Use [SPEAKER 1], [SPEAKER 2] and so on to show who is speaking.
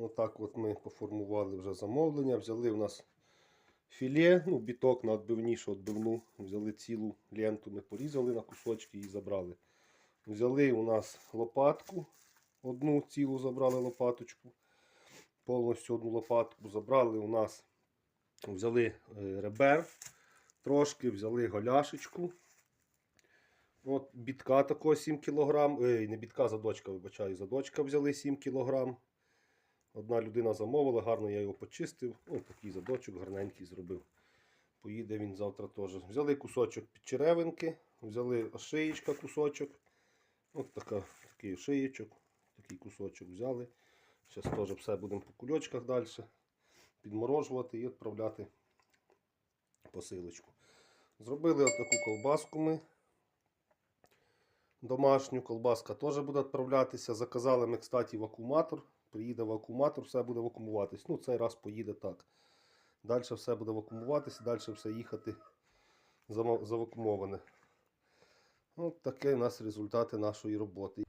[SPEAKER 1] Отак от ми поформували вже замовлення. Взяли у нас філе, ну, біток на відбивнішу відбивну. Взяли цілу ленту, ми порізали на кусочки і забрали. Взяли у нас лопатку, одну цілу забрали лопаточку. Повністю одну лопатку забрали у нас, взяли е, ребер трошки, взяли голяшечку. От бітка такого 7 кг. Ей, не бітка, задочка, вибачаю, задочка взяли 7 кг. Одна людина замовила, гарно я його почистив. Ось такий задочок гарненький зробив. Поїде він завтра теж. Взяли кусочок підчеревинки, взяли ошиєчка кусочок. Ось така, такий ошиєчок, такий кусочок взяли. Зараз теж все будемо по кульочках далі підморожувати і відправляти посилочку. Зробили отаку колбаску ми. Домашню колбаска теж буде відправлятися. Заказали ми, кстати, вакууматор. Приїде вакууматор, все буде вакуумуватись. Ну, цей раз поїде так. Далі все буде вакуумуватися, далі все їхати завакумоване. От такі у нас результати нашої роботи.